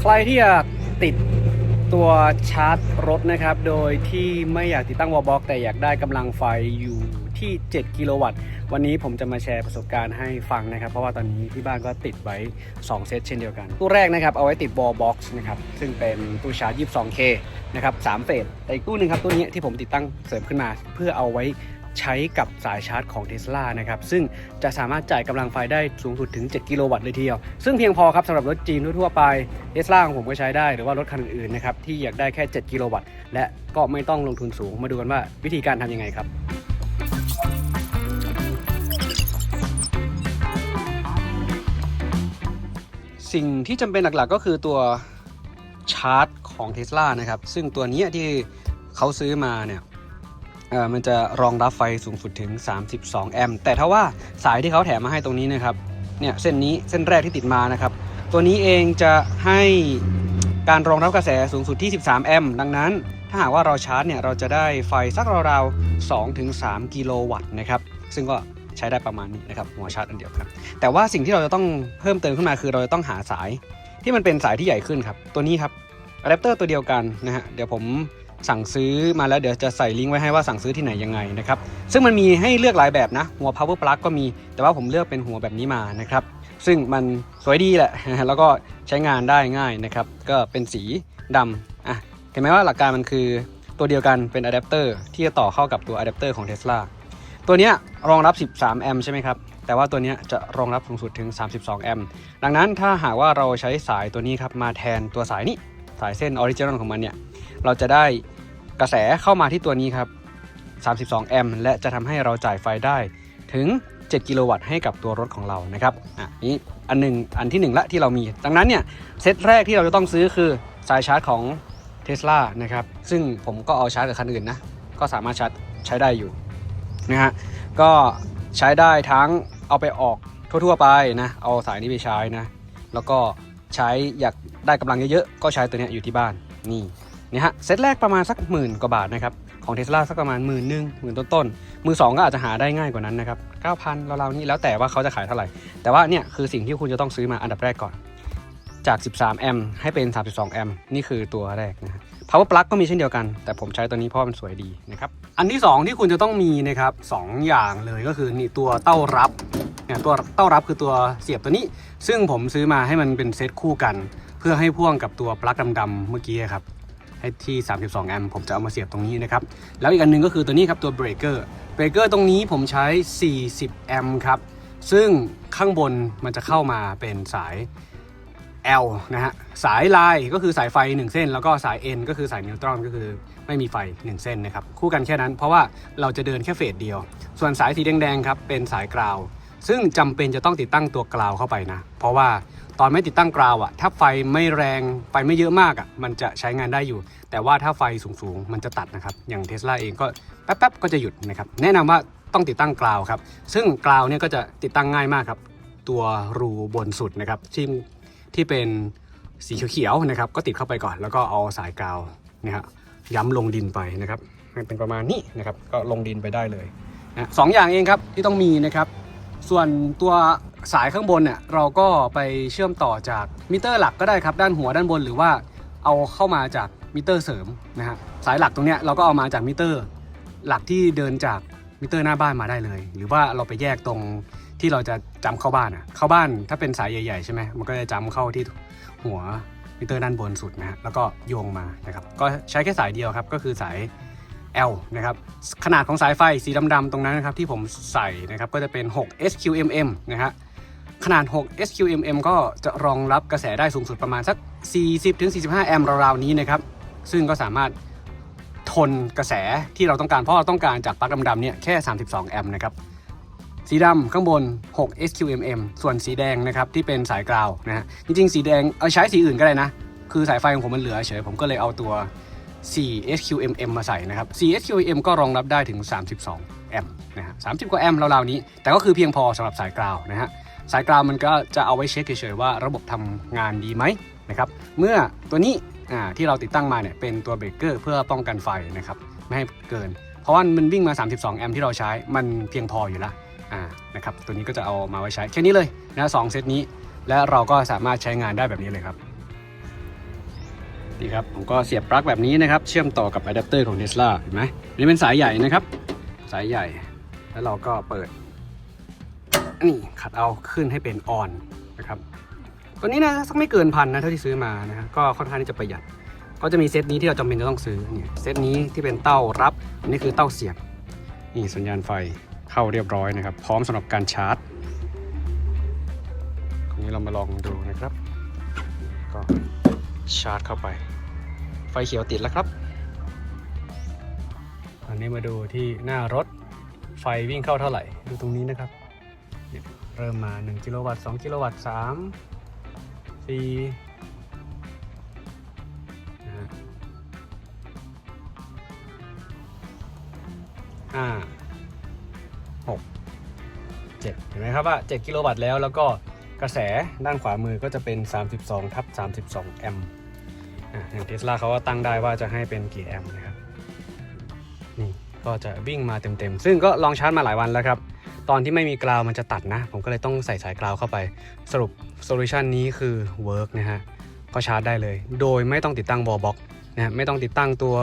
ใครที่อยากติดตัวชาร์จรถนะครับ โดยที่ไม่อยากติดตั้งวอลบ็อกแต่อยากได้กำลังไฟอยู่ที่ 7 กิโลวัตต์ วันนี้ผมจะมาแชร์ประสบการณ์ให้ฟังนะครับ เพราะว่าตอนนี้ที่บ้านก็ติดไว้ 2 เซตเช่นเดียวกัน ตู้แรกนะครับ เอาไว้ติดวอลบ็อกซ์นะครับ ซึ่งเป็นตู้ชาร์จ 22K นะครับ3เฟสแต่อีกตู้หนึ่งครับ ตู้นี้ที่ผมติดตั้งเสริมขึ้นมาเพื่อเอาไว้ ใช้กับสายชาร์จของ Tesla นะครับซึ่งจะสามารถจ่ายกำลังไฟได้สูงสุดถึง 7 กิโลวัตต์เลยทีเดียว ซึ่งเพียงพอครับสำหรับรถจีนทั่วไป Tesla ของผมก็ใช้ได้หรือว่ารถคันอื่นๆนะครับที่อยากได้แค่ 7 กิโลวัตต์ และก็ไม่ต้องลงทุนสูงมาดูกันว่าวิธีการทำยังไงครับสิ่งที่จำเป็นหลักๆก็คือตัวชาร์จของ Tesla นะครับ ซึ่งตัวนี้ที่เขาซื้อมาเนี่ย มันจะรองรับไฟสูงสุดถึง 32 แอมป์แต่ถ้าว่าสายที่เขาแถมมาให้ตรงนี้นะครับเนี่ยเส้นนี้เส้นแรกที่ติดมานะครับ ตัวนี้เองจะให้การรองรับกระแสสูงสุดที่ 13 แอมป์ดังนั้น ถ้าหากว่าเราชาร์จเนี่ยเราจะได้ไฟสักราวๆ2ถึง3กิโลวัตต์นะครับ ซึ่งก็ใช้ได้ประมาณนี้นะครับหัวชาร์จอันเดียวครับแต่ว่าสิ่งที่เราจะต้องเพิ่มเติมขึ้นมาคือเราจะต้องหาสายที่มันเป็นสายที่ใหญ่ขึ้นครับตัวนี้ครับอะแดปเตอร์ตัวเดียวกันนะฮะเดี๋ยวผม สั่งซื้อมาแล้วเดี๋ยวจะใส่ลิงก์ไว้ให้ว่าสั่งซื้อที่ไหนยังไงนะครับซึ่งมันมีให้เลือกหลายแบบนะ หัว power plug ก็มี แต่ว่าผมเลือกเป็นหัวแบบนี้มานะครับซึ่งมันสวยดีแหละ แล้วก็ใช้งานได้ง่ายนะครับ ก็เป็นสีดำอะเห็นไหมว่าหลักการมันคือตัวเดียวกันเป็นอะแดปเตอร์ที่จะต่อเข้ากับตัวอะแดปเตอร์ของ Tesla ตัวนี้รองรับ 13 แอมป์ใช่ไหมครับ แต่ว่าตัวนี้จะรองรับสูงสุดถึง 32 แอมป์ ดังนั้นถ้าหากว่าเราใช้สายตัวนี้ครับมาแทนตัวสายนี้ สายเส้นออริจินอลของมันเนี่ย เราจะได้กระแสเข้ามาที่ตัวนี้ครับ 32 แอมป์และจะทำให้เราจ่ายไฟได้ถึง 7 กิโลวัตต์ให้กับตัวรถของเรานะครับอะนี้อันหนึ่งอันที่หนึ่งละที่เรามี ดังนั้นเนี่ยเซตแรกที่เราจะต้องซื้อคือสายชาร์จของ Tesla นะครับ ซึ่งผมก็เอาชาร์จกับคันอื่นนะ ก็สามารถชาร์จใช้ได้อยู่นะฮะ ก็ใช้ได้ทั้งเอาไปออกทั่วๆไปนะ เอาสายนี้ไปใช้นะ แล้วก็ใช้อยากได้กำลังเยอะๆ ก็ใช้ตัวนี้อยู่ที่บ้านนี่ นะฮะเซตแรกประมาณสักหมื่นกว่าบาทนะครับของเทสลาสักประมาณหมื่นหนึ่งหมื่นต้นๆมือสองก็อาจจะหาได้ง่ายกว่านั้นนะครับเก้าพันราวๆนี้แล้วแต่ว่าเขาจะขายเท่าไหร่ แต่ว่าเนี่ยคือสิ่งที่คุณจะต้องซื้อมาอันดับแรกก่อน จาก 13 แอมป์ให้เป็น 32 แอมป์นี่คือตัวแรกนะฮะ power plug ก็มีเช่นเดียวกัน แต่ผมใช้ตัวนี้เพราะมันสวยดีนะครับอันที่ 2 ที่คุณจะต้องมีนะครับสองอย่างเลยก็คือนี่ตัวเต้ารับเนี่ยตัวเต้ารับคือตัวเสียบตัวนี้ ซึ่งผมซื้อมาให้มันเป็นเซตคู่กัน เพื่อให้พ่วงกับตัวปลั๊กดำๆเมื่อกี้ครับ ให้ที่ 32 แอมป์ผมจะเอามาเสียบตรงนี้นะครับ แล้วอีกอันหนึงก็คือตัวนี้ครับตัวเบรกเกอร์เบรกเกอร์ตรงนี้ผมใช้ 40 แอมป์ครับ ซึ่งข้างบนมันจะเข้ามาเป็นสาย L นะฮะ สายลายก็คือสายไฟ 1 เส้น แล้วก็สาย N ก็คือสายนิวตรอนก็คือไม่มีไฟ 1 เส้นนะครับ คู่กันแค่นั้น เพราะว่าเราจะเดินแค่เฟสเดียว ส่วนสายสีแดงๆครับเป็นสายกราว ซึ่งจำเป็นจะต้องติดตั้งตัวกราวเข้าไปนะ เพราะว่า ตอนไม่ติดตั้งกราวอะถ้าไฟไม่แรงไฟไม่เยอะมากอะมันจะใช้งานได้อยู่ แต่ว่าถ้าไฟสูงๆ มันจะตัดนะครับ อย่างเทสลาเองก็แป๊บๆ ก็จะหยุดนะครับ แนะนำว่าต้องติดตั้งกราวครับ ซึ่งกราวเนี่ยก็จะติดตั้งง่ายมากครับ ตัวรูบนสุดนะครับที่ที่เป็นสีเขียวๆนะครับ ก็ติดเข้าไปก่อน แล้วก็เอาสายกาวนะฮะย้ำลงดินไปนะครับให้เป็นประมาณนี้นะครับ ก็ลงดินไปได้เลยนะสองอย่างเองครับที่ต้องมีนะครับ ส่วนตัว สายข้างบนเนี่ยเราก็ไปเชื่อมต่อจากมิเตอร์หลักก็ได้ครับด้านหัวด้านบนหรือว่าเอาเข้ามาจากมิเตอร์เสริมนะฮะสายหลักตรงเนี้ยเราก็เอามาจากมิเตอร์ หลักที่เดินจากมิเตอร์หน้าบ้านมาได้เลย หรือว่าเราไปแยกตรงที่เราจะจำเข้าบ้านอะเข้าบ้านถ้าเป็นสายใหญ่ๆใช่ไหมมันก็จะจำเข้าที่หัวมิเตอร์ด้านบนสุดนะฮะแล้วก็โยงมานะครับก็ใช้แค่สายเดียวครับก็คือสาย L นะครับขนาดของสายไฟสีดำๆตรงนั้นนะครับที่ผมใส่นะครับก็จะเป็น 6 SQMM นะฮะ ขนาด 6 SQMM ก็จะรองรับกระแสได้สูงสุดประมาณสัก 40-45 แอมป์ราวๆนี้นะครับ ซึ่งก็สามารถทนกระแสที่เราต้องการ เพราะเราต้องการจากปลั๊กดำๆเนี่ยแค่ 32 แอมป์นะครับ สีดำข้างบน 6 SQMM ส่วนสีแดงนะครับที่เป็นสายกราวนะฮะ จริงๆ สีแดงเอาใช้สีอื่นก็ได้นะ คือสายไฟของผมมันเหลือเฉย ผมก็เลยเอาตัว 4 SQMM มาใส่นะครับ 4 SQMM ก็รองรับได้ถึง 32 แอมป์นะฮะ 30 กว่าแอมป์ราวๆนี้ แต่ก็คือเพียงพอสำหรับสายกราวนะฮะ สายกราวมันก็จะเอาไว้เช็คเฉยๆว่าระบบทำงานดีไหมนะครับเมื่อตัวนี้ที่เราติดตั้งมาเนี่ยเป็นตัวเบรกเกอร์เพื่อป้องกันไฟนะครับไม่ให้เกิน เพราะว่ามันวิ่งมา 32 แอมป์ที่เราใช้มันเพียงพออยู่แล้วนะครับตัวนี้ก็จะเอามาไว้ใช้แค่นี้เลยนะสองเซตนี้ และเราก็สามารถใช้งานได้แบบนี้เลยครับนี่ครับผมก็เสียบปลั๊กแบบนี้นะครับ เชื่อมต่อกับอะแดปเตอร์ของ Tesla เห็นไหมนนี้เป็นสายใหญ่นะครับ สายใหญ่ แล้วเราก็เปิด นี่ขัดเอาขึ้นให้เป็นออนนะครับตัวนี้นะสักไม่เกินพันนะเท่าที่ซื้อมานะฮะก็ค่อนข้างที่จะประหยัด ก็จะมีเซตนี้ที่เราจำเป็นจะต้องซื้อเนี่ยเซตนี้ที่เป็นเต้ารับอันนี้คือเต้าเสียบนี่สัญญาณไฟเข้าเรียบร้อยนะครับ พร้อมสำหรับการชาร์จตรงนี้เรามาลองดูนะครับ ก็ชาร์จเข้าไป ไฟเขียวติดแล้วครับอันนี้มาดูที่หน้ารถไฟวิ่งเข้าเท่าไหร่ ดูตรงนี้นะครับ เริ่มมา 1 กิโลวัตต์ 2 กิโลวัตต์ 3 4นะฮะห้าหกเจ็ดเห็นไหมครับว่า 7 กิโลวัตต์แล้วแล้วก็กระแสด้านขวามือก็จะเป็น 32ทับ32 แอมป์อะอย่างเทสลาเขาก็ตั้งได้ว่าจะให้เป็นกี่แอมป์นะครับ นี่ก็จะวิ่งมาเต็มๆ ซึ่งก็ลองชาร์จมาหลายวันแล้วครับ ตอนที่ไม่มีกราวมันจะตัดนะ ผมก็เลยต้องใส่สายกราวเข้าไป สรุปโซลูชันนี้คือเวิร์กนะฮะก็ชาร์จได้เลย โดยไม่ต้องติดตั้งวอลบ็อกนะไม่ต้องติดตั้งตัว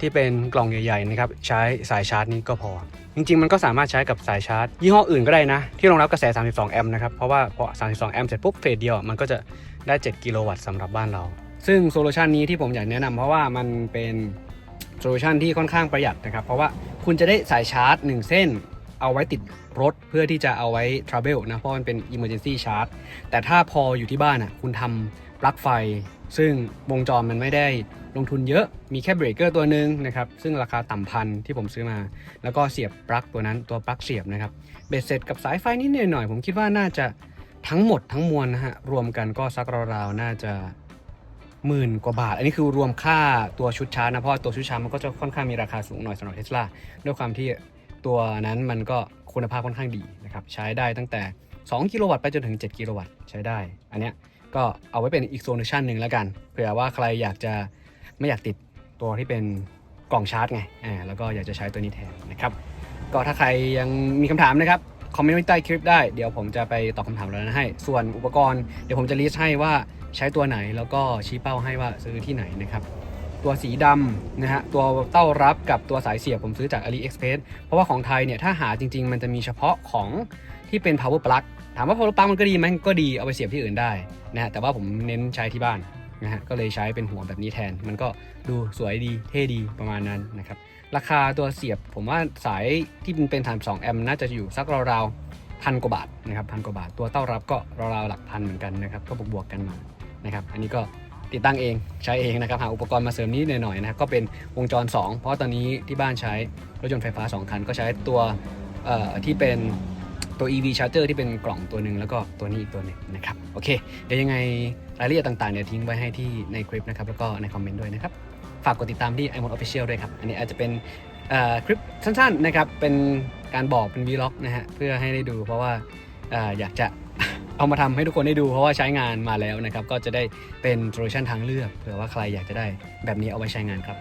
ที่เป็นกล่องใหญ่ๆนะครับใช้สายชาร์จนี้ก็พอ จริงๆ มันก็สามารถใช้กับสายชาร์จ ยี่ห้ออื่นก็ได้นะ ที่รองรับกระแส 32 แอมป์นะครับ เพราะว่าพอ 32 แอมป์เสร็จปุ๊บเฟสเดียวมันก็จะได้ 7 กิโลวัตต์สำหรับบ้านเรา ซึ่งโซลูชันนี้ที่ผมอยากแนะนำเพราะว่ามันเป็นโซลูชันที่ค่อนข้างประหยัดนะครับ เพราะว่าคุณจะได้สายชาร์จ 1 เส้น เอาไว้ติดรถเพื่อที่จะเอาไว้ Travel นะ เพราะมันเป็น Emergency Charge แต่ถ้าพออยู่ที่บ้านอะคุณทำปลั๊กไฟ ซึ่งวงจรมันไม่ได้ลงทุนเยอะมีแค่เบรกเกอร์ตัวหนึ่งนะครับ ซึ่งราคาต่ำพันที่ผมซื้อมา แล้วก็เสียบปลั๊กตัวนั้นตัวปลั๊กเสียบนะครับเบ็ดเสร็จกับสายไฟนิดหน่อยผมคิดว่าน่าจะทั้งหมดทั้งมวลนะฮะรวมกันก็สักราวๆน่าจะหมื่นกว่าบาท อันนี้คือรวมค่าตัวชุดชาร์จนะ เพราะตัวชุดชาร์จมันก็จะค่อนข้างมีราคาสูงหน่อยสำหรับเทสลาด้วยความที่ ตัวนั้นมันก็คุณภาพค่อนข้างดีนะครับใช้ได้ตั้งแต่ 2 กิโลวัตต์ไปจนถึง 7 กิโลวัตต์ใช้ได้ อันเนี้ยก็เอาไว้เป็นอีกโซลูชันหนึ่งแล้วกันเผื่อว่าใครอยากจะไม่อยากติดตัวที่เป็นกล่องชาร์จไงอ่าแล้วก็อยากจะใช้ตัวนี้แทนนะครับก็ถ้าใครยังมีคำถามนะครับคอมเมนต์ไว้ใต้คลิปได้เดี๋ยวผมจะไปตอบคำถามแล้วนะให้ ส่วนอุปกรณ์เดี๋ยวผมจะลิสต์ให้ว่าใช้ตัวไหนแล้วก็ชี้เป้าให้ว่าซื้อที่ไหนนะครับ ตัวสีดำนะฮะตัวเต้ารับกับตัวสายเสียบผมซื้อจาก AliExpress เพราะว่าของไทยเนี่ยถ้าหาจริง ๆ มันจะมีเฉพาะของที่เป็น power plug ถามว่า power plug มันก็ดีไหมก็ดีเอาไปเสียบที่อื่นได้นะฮะแต่ว่าผมเน้นใช้ที่บ้านนะฮะก็เลยใช้เป็นหัวแบบนี้แทน มันก็ดูสวยดีเท่ดีประมาณนั้นนะครับราคาตัวเสียบผมว่าสายที่มันเป็น32แอมป์น่าจะอยู่สักราวๆพันกว่าบาทนะครับพันกว่าบาทตัวเต้ารับก็ราวๆหลักพันเหมือนกันนะครับก็บวกๆกันมานะครับอันนี้ก็ ติดตั้งเองใช้เองนะครับหาอุปกรณ์มาเสริมนิดหน่อยๆนะครับก็เป็นวงจร 2 เพราะตอนนี้ที่บ้านใช้รถยนต์ไฟฟ้า 2 คัน ก็ใช้ตัวที่เป็นตัว EV charger ที่เป็นกล่องตัวหนึ่งแล้วก็ตัวนี้อีกตัวหนึ่งนะครับโอเค เดี๋ยวยังไงรายละเอียดต่างๆเนี่ยทิ้งไว้ให้ที่ในคลิปนะครับแล้วก็ในคอมเมนต์ด้วยนะครับ ฝากกดติดตามที่ i m o d Official ด้วยครับ อันนี้อาจจะเป็นคลิปสั้นๆนะครับเป็นการบอกเป็นวีล็อกนะฮะเพื่อให้ได้ดูเพราะว่าออยากจะ เอามาทำให้ทุกคนได้ดูเพราะว่าใช้งานมาแล้วนะครับ ก็จะได้เป็นโซลูชันทางเลือกเผื่อว่าใครอยากจะได้แบบนี้เอาไว้ใช้งานครับ